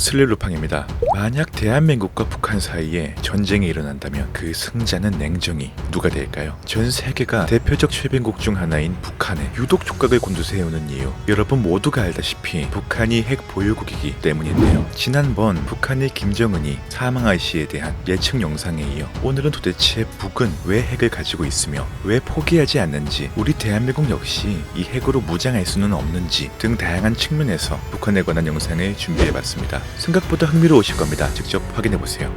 슬릴루팡입니다. 만약 대한민국과 북한 사이에 전쟁이 일어난다면 그 승자는 냉정히 누가 될까요? 전 세계가 대표적 최빈국 중 하나인 북한에 유독 촉각을 곤두세우는 이유 여러분 모두가 알다시피 북한이 핵 보유국이기 때문인데요. 지난번 북한의 김정은이 사망할 시에 대한 예측 영상에 이어 오늘은 도대체 북은 왜 핵을 가지고 있으며 왜 포기하지 않는지 우리 대한민국 역시 이 핵으로 무장할 수는 없는지 등 다양한 측면에서 북한에 관한 영상을 준비해봤습니다. 생각보다 흥미로우실 겁니다. 직접 확인해 보세요.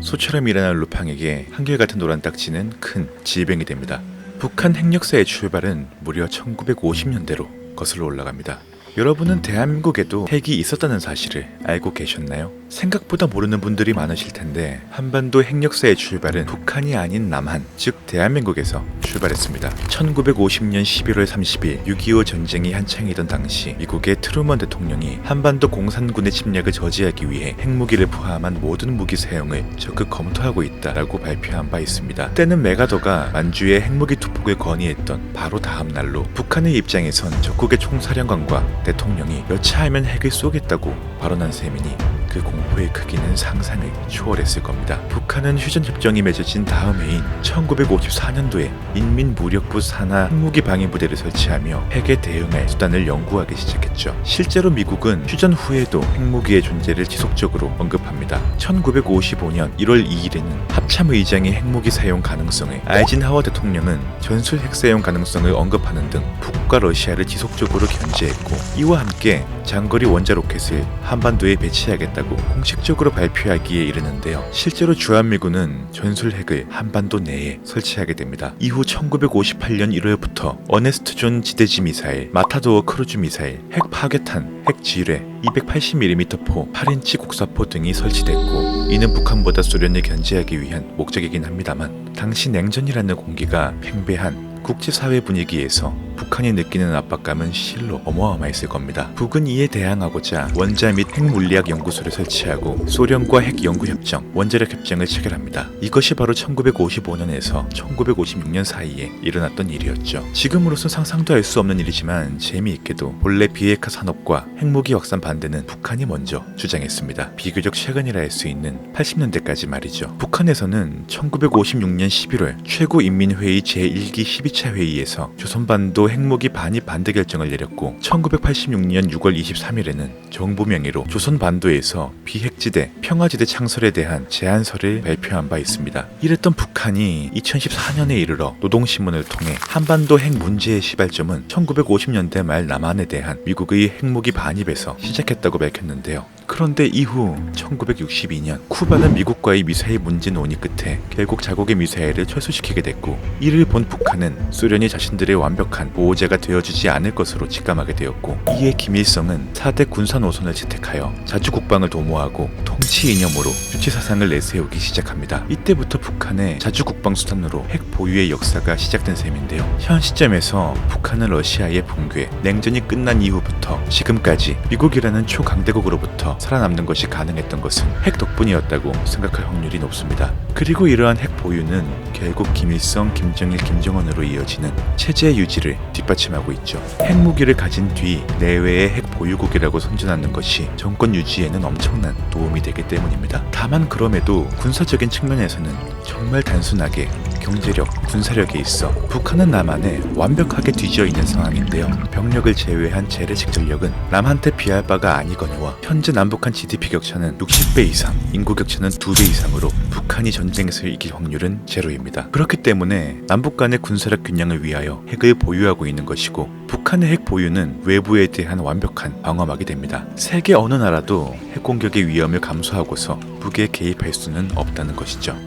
소처럼 일어난 루팡에게 한결같은 노란 딱지는 큰 질병이 됩니다. 북한 핵 역사의 출발은 무려 1950년대로 거슬러 올라갑니다. 여러분은 대한민국에도 핵이 있었다는 사실을 알고 계셨나요? 생각보다 모르는 분들이 많으실 텐데 한반도 핵 역사의 출발은 북한이 아닌 남한, 즉 대한민국에서 출발했습니다. 1950년 11월 30일 6.25 전쟁이 한창이던 당시 미국의 트루먼 대통령이 한반도 공산군의 침략을 저지하기 위해 핵무기를 포함한 모든 무기 사용을 적극 검토하고 있다라고 발표한 바 있습니다. 때는 메가더가 만주의 핵무기 투폭을 건의했던 바로 다음 날로 북한의 입장에선 적국의 총사령관과 대통령이 여차하면 핵을 쏘겠다고 발언한 셈이니 그 공포의 크기는 상상을 초월했을 겁니다. 북한은 휴전협정이 맺어진 다음 해인 1954년도에 인민무력부 산하 핵무기 방위 부대를 설치하며 핵에 대응할 수단을 연구하기 시작했죠. 실제로 미국은 휴전 후에도 핵무기의 존재를 지속적으로 언급합니다. 1955년 1월 2일에는 합참 의장의 핵무기 사용 가능성을 아이젠하워 대통령은 전술 핵 사용 가능성을 언급하는 등 북과 러시아를 지속적으로 견제했고 이와 함께 장거리 원자 로켓을 한반도에 배치하겠다고 공식적으로 발표하기에 이르는데요. 실제로 주한미군은 전술 핵을 한반도 내에 설치하게 됩니다. 이후 1958년 1월부터 어네스트 존 지대지 미사일, 마타도어 크루즈 미사일, 핵 파괴탄, 핵 지뢰, 280mm 포, 8인치 국사포 등이 설치됐고 이는 북한보다 소련을 견제하기 위한 목적이긴 합니다만 당시 냉전이라는 공기가 팽배한 국제사회 분위기에서 북한이 느끼는 압박감은 실로 어마어마했을 겁니다. 북은 이에 대항하고자 원자 및 핵물리학 연구소를 설치하고 소련과 핵 연구 협정, 원자력 협정을 체결합니다. 이것이 바로 1955년에서 1956년 사이에 일어났던 일이었죠. 지금으로선 상상도 할 수 없는 일이지만 재미있게도 본래 비핵화 산업과 핵무기 확산 반대는 북한이 먼저 주장했습니다. 비교적 최근이라 할 수 있는 80년대까지 말이죠. 북한에서는 1956년 11월 최고인민회의 제1기 12차 회의에서 조선반도 핵무기 반입 반대 결정을 내렸고 1986년 6월 23일에는 정부 명의로 조선 반도에서 비핵지대 평화지대 창설에 대한 제안서를 발표한 바 있습니다. 이랬던 북한이 2014년에 이르러 노동신문을 통해 한반도 핵 문제의 시발점은 1950년대 말 남한에 대한 미국의 핵무기 반입에서 시작했다고 밝혔는데요. 그런데 이후 1962년 쿠바는 미국과의 미사일 문제 논의 끝에 결국 자국의 미사일을 철수시키게 됐고 이를 본 북한은 소련이 자신들의 완벽한 보호자가 되어주지 않을 것으로 직감하게 되었고 이에 김일성은 4대 군사 노선을 채택하여 자주 국방을 도모하고 통치 이념으로 주체사상을 내세우기 시작합니다. 이때부터 북한의 자주 국방 수단으로 핵 보유의 역사가 시작된 셈인데요. 현 시점에서 북한은 러시아의 붕괴, 냉전이 끝난 이후부터 지금까지 미국이라는 초강대국으로부터 살아남는 것이 가능했던 것은 핵 덕분이었다고 생각할 확률이 높습니다. 그리고 이러한 핵 보유는 결국 김일성, 김정일, 김정은으로 이어지는 체제 유지를 뒷받침하고 있죠. 핵무기를 가진 뒤 내외의 핵 보유국이라고 선전하는 것이 정권 유지에는 엄청난 도움이 되기 때문입니다. 다만 그럼에도 군사적인 측면에서는 정말 단순하게 경제력, 군사력에 있어 북한은 남한에 완벽하게 뒤지어 있는 상황인데요. 병력을 제외한 재래식 전력은 남한테 비할 바가 아니거니와 현재 남북한 GDP 격차는 60배 이상, 인구 격차는 2배 이상으로 북한이 전쟁에서 이길 확률은 제로입니다. 그렇기 때문에 남북 간의 군사력 균형을 위하여 핵을 보유하고 있는 것이고 북한의 핵 보유는 외부에 대한 완벽한 방어막이 됩니다. 세계 어느 나라도 핵 공격의 위험을 감수하고서 북에 개입할 수는 없다는 것이죠.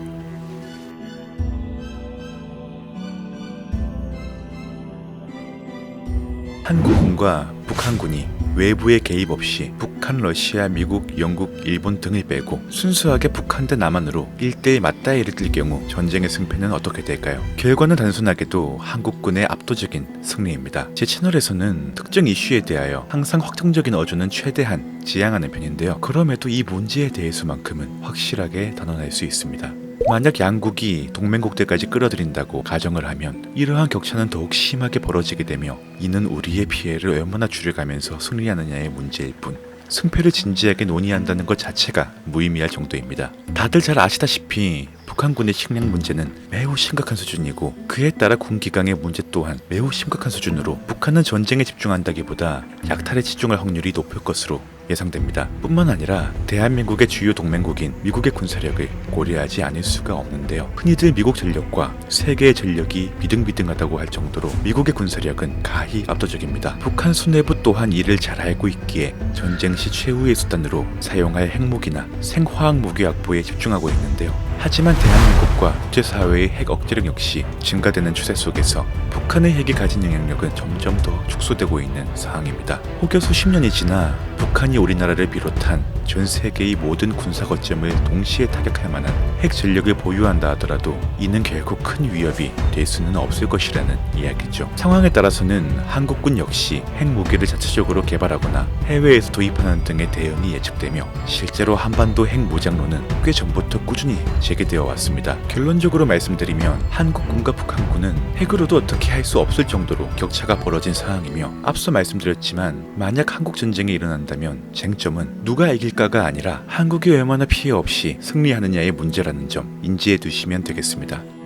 한국군과 북한군이 외부의 개입 없이 북한, 러시아, 미국, 영국, 일본 등을 빼고 순수하게 북한 대 남한으로 1대1 맞다이를 뛸 경우 전쟁의 승패는 어떻게 될까요? 결과는 단순하게도 한국군의 압도적인 승리입니다. 제 채널에서는 특정 이슈에 대하여 항상 확정적인 어조는 최대한 지향하는 편인데요. 그럼에도 이 문제에 대해서만큼은 확실하게 단언할 수 있습니다. 만약 양국이 동맹국들까지 끌어들인다고 가정을 하면 이러한 격차는 더욱 심하게 벌어지게 되며 이는 우리의 피해를 얼마나 줄여가면서 승리하느냐의 문제일 뿐 승패를 진지하게 논의한다는 것 자체가 무의미할 정도입니다. 다들 잘 아시다시피 북한군의 식량 문제는 매우 심각한 수준이고 그에 따라 군 기강의 문제 또한 매우 심각한 수준으로 북한은 전쟁에 집중한다기보다 약탈에 집중할 확률이 높을 것으로 예상됩니다. 뿐만 아니라 대한민국의 주요 동맹국인 미국의 군사력을 고려하지 않을 수가 없는데요. 흔히들 미국 전력과 세계의 전력이 비등비등하다고 할 정도로 미국의 군사력은 가히 압도적입니다. 북한 수뇌부 또한 이를 잘 알고 있기에 전쟁 시 최후의 수단으로 사용할 핵무기나 생화학 무기 확보에 집중하고 있는데요. 하지만 대한민국과 국제사회의 핵 억제력 역시 증가되는 추세 속에서 북한의 핵이 가진 영향력은 점점 더 축소되고 있는 상황입니다. 혹여 수십 년이 지나 북 한이 우리나라를 비롯한 전 세계의 모든 군사 거점을 동시에 타격할 만한 핵 전력을 보유한다 하더라도 이는 결국 큰 위협이 될 수는 없을 것이라는 이야기죠. 상황에 따라서는 한국군 역시 핵무기를 자체적으로 개발하거나 해외에서 도입하는 등의 대응이 예측되며 실제로 한반도 핵 무장론은 꽤 전부터 꾸준히 제기되어 왔습니다. 결론적으로 말씀드리면 한국군과 북한군은 핵으로도 어떻게 할 수 없을 정도로 격차가 벌어진 상황이며 앞서 말씀드렸지만 만약 한국 전쟁이 일어난다면 쟁점은 누가 이길까가 아니라 한국이 얼마나 피해 없이 승리하느냐의 문제라는 점 인지해 두시면 되겠습니다.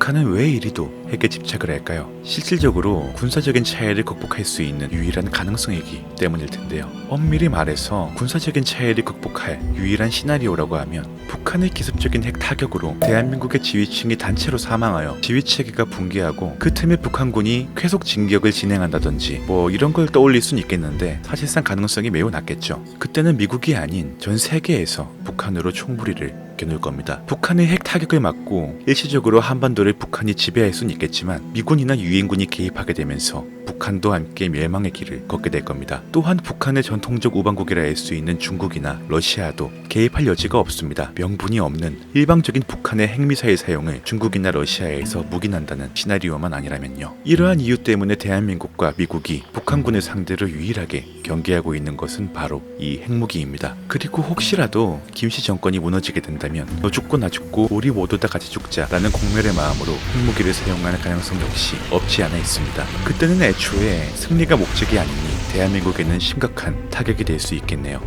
북한은 왜 이리도 핵에 집착을 할까요? 실질적으로 군사적인 차이를 극복할 수 있는 유일한 가능성이기 때문일 텐데요. 엄밀히 말해서 군사적인 차이를 극복할 유일한 시나리오라고 하면 북한의 기습적인 핵 타격으로 대한민국의 지휘층이 단체로 사망하여 지휘 체계가 붕괴하고 그 틈에 북한군이 쾌속 진격을 진행한다든지 뭐 이런 걸 떠올릴 수는 있겠는데 사실상 가능성이 매우 낮겠죠. 그때는 미국이 아닌 전 세계에서 북한으로 총부리를 겨눌 겁니다. 북한의 핵 타격을 막고 일시적으로 한반도를 북한이 지배할 수는 있겠지만 미군이나 유엔군이 개입하게 되면서 북한도 함께 멸망의 길을 걷게 될 겁니다. 또한 북한의 전통적 우방국이라 할 수 있는 중국이나 러시아도 개입할 여지가 없습니다. 명분이 없는 일방적인 북한의 핵미사일 사용을 중국이나 러시아에서 묵인한다는 시나리오만 아니라면요. 이러한 이유 때문에 대한민국과 미국이 북한군을 상대로 유일하게 경계하고 있는 것은 바로 이 핵무기입니다. 그리고 혹시라도 김씨 정권이 무너지게 된다면 너 죽고 나 죽고 우리 모두 다 같이 죽자라는 공멸의 마음으로 핵무기를 사용하는 가능성 역시 없지 않아 있습니다. 그때는 애초 에 승리가 목적이 아니니 대한민국에는 심각한 타격이 될 수 있겠네요.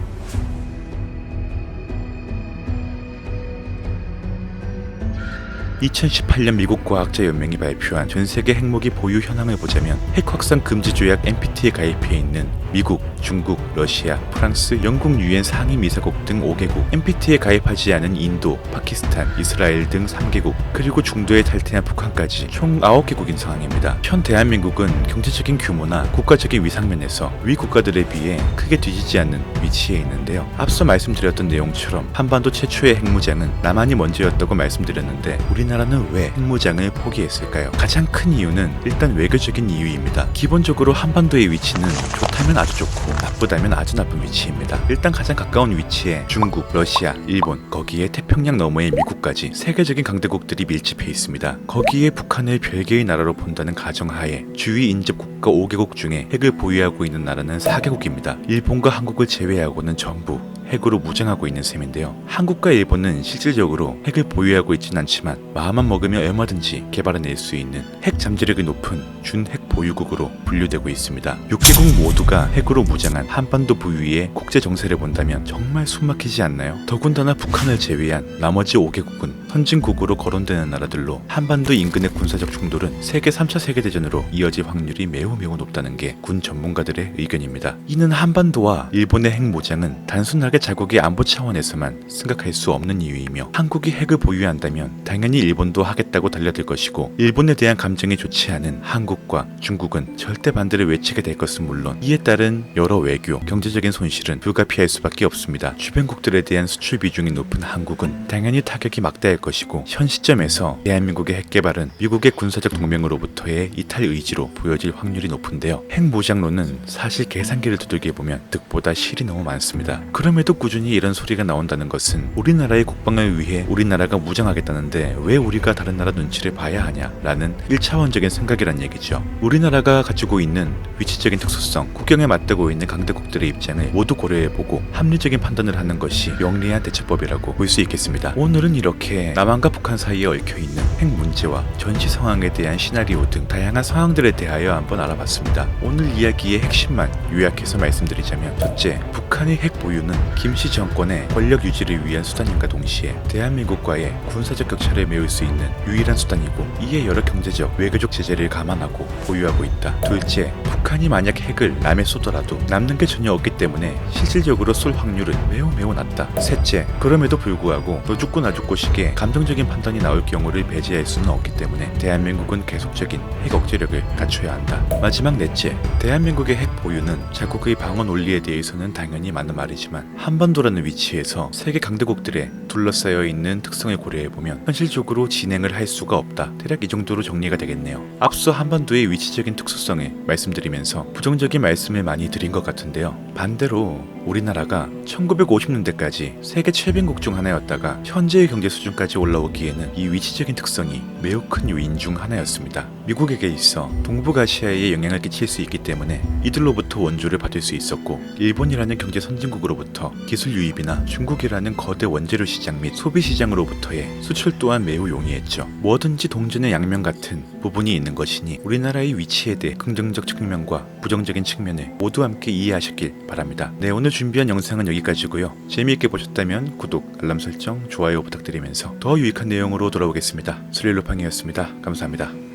2018년 미국 과학자 연맹이 발표한 전 세계 핵무기 보유 현황을 보자면 핵 확산 금지 조약 NPT에 가입해 있는 미국, 중국, 러시아, 프랑스, 영국 유엔 상위 미사국 등 5개국, NPT에 가입하지 않은 인도, 파키스탄, 이스라엘 등 3개국, 그리고 중도에 탈퇴한 북한까지 총 9개국인 상황입니다. 현 대한민국은 경제적인 규모나 국가적인 위상면에서 위 국가들에 비해 크게 뒤지지 않는 위치에 있는데요. 앞서 말씀드렸던 내용처럼 한반도 최초의 핵무장은 남한이 먼저였다고 말씀드렸는데 우리나라는 왜 핵무장을 포기했을까요? 가장 큰 이유는 일단 외교적인 이유입니다. 기본적으로 한반도의 위치는 좋다면 아주 좋고 나쁘다면 아주 나쁜 위치입니다. 일단 가장 가까운 위치에 중국, 러시아, 일본, 거기에 태평양 너머의 미국까지 세계적인 강대국들이 밀집해 있습니다. 거기에 북한을 별개의 나라로 본다는 가정하에 주위 인접 국가 5개국 중에 핵을 보유하고 있는 나라는 4개국입니다. 일본과 한국을 제외하고는 전부 핵으로 무장하고 있는 셈인데요. 한국과 일본은 실질적으로 핵을 보유하고 있진 않지만 마음만 먹으면 얼마든지 개발해낼 수 있는 핵 잠재력이 높은 준핵 보유국으로 분류되고 있습니다. 6개국 모두가 핵으로 무장한 한반도 부위의 국제 정세를 본다면 정말 숨막히지 않나요? 더군다나 북한을 제외한 나머지 5개국은 선진국으로 거론되는 나라들로 한반도 인근의 군사적 충돌은 세계 3차 세계대전으로 이어질 확률이 매우 매우 높다는 게 군 전문가들의 의견입니다. 이는 한반도와 일본의 핵 무장은 단순하게 자국의 안보 차원에서만 생각할 수 없는 이유이며 한국이 핵을 보유한다면 당연히 일본도 하겠다고 달려들 것이고 일본에 대한 감정이 좋지 않은 한국과 중국은 절대 반대를 외치게 될 것은 물론 이에 따른 여러 외교, 경제적인 손실은 불가피할 수밖에 없습니다. 주변국들에 대한 수출 비중이 높은 한국은 당연히 타격이 막대할 것이고 현 시점에서 대한민국의 핵 개발은 미국의 군사적 동맹으로부터의 이탈 의지로 보여질 확률이 높은데요. 핵 무장론은 사실 계산기를 두들겨 보면 득보다 실이 너무 많습니다. 그럼에도 꾸준히 이런 소리가 나온다는 것은 우리나라의 국방을 위해 우리나라가 무장하겠다는데 왜 우리가 다른 나라 눈치를 봐야 하냐라는 1차원적인 생각이란 얘기죠. 우리나라가 가지고 있는 위치적인 특수성, 국경에 맞대고 있는 강대국들의 입장을 모두 고려해보고 합리적인 판단을 하는 것이 영리한 대처법이라고 볼 수 있겠습니다. 오늘은 이렇게 남한과 북한 사이에 얽혀있는 핵 문제와 전시 상황에 대한 시나리오 등 다양한 상황들에 대하여 한번 알아봤습니다. 오늘 이야기의 핵심만 요약해서 말씀드리자면 첫째, 북한의 핵 보유는 김씨 정권의 권력 유지를 위한 수단임과 동시에 대한민국과의 군사적 격차를 메울 수 있는 유일한 수단이고 이에 여러 경제적, 외교적 제재를 감안하고 보유하고 있다. 둘째, 북한이 만약 핵을 남에 쏘더라도 남는 게 전혀 없기 때문에 실질적으로 쏠 확률은 매우 매우 낮다. 셋째, 그럼에도 불구하고 너 죽고 나 죽고 식의 감정적인 판단이 나올 경우를 배제할 수는 없기 때문에 대한민국은 계속적인 핵 억제력을 갖춰야 한다. 마지막 넷째, 대한민국의 핵 보유는 자국의 방어 논리에 대해서는 당연히 맞는 말이지만 한반도라는 위치에서 세계 강대국들에 둘러싸여 있는 특성을 고려해 보면 현실적으로 진행을 할 수가 없다. 대략 이 정도로 정리가 되겠네요. 앞서 한반도의 위치적인 특수성을 말씀드리면서 부정적인 말씀을 많이 드린 것 같은데요. 반대로 우리나라가 1950년대까지 세계 최빈국 중 하나였다가 현재의 경제 수준까지 올라오기에는 이 위치적인 특성이 매우 큰 요인 중 하나였습니다. 미국에게 있어 동북아시아에 영향을 끼칠 수 있기 때문에 이들로부터 원조를 받을 수 있었고 일본이라는 경제 선진국으로부터 기술 유입이나 중국이라는 거대 원재료 시장 및 소비 시장으로부터의 수출 또한 매우 용이했죠. 뭐든지 동전의 양면 같은 부분이 있는 것이니 우리나라의 위치에 대해 긍정적 측면과 부정적인 측면을 모두 함께 이해하셨길 바랍니다. 네 오늘 준비한 영상은 여기까지고요. 재미있게 보셨다면 구독, 알람 설정, 좋아요 부탁드리면서 더 유익한 내용으로 돌아오겠습니다. 슬릴로팡이었습니다. 감사합니다.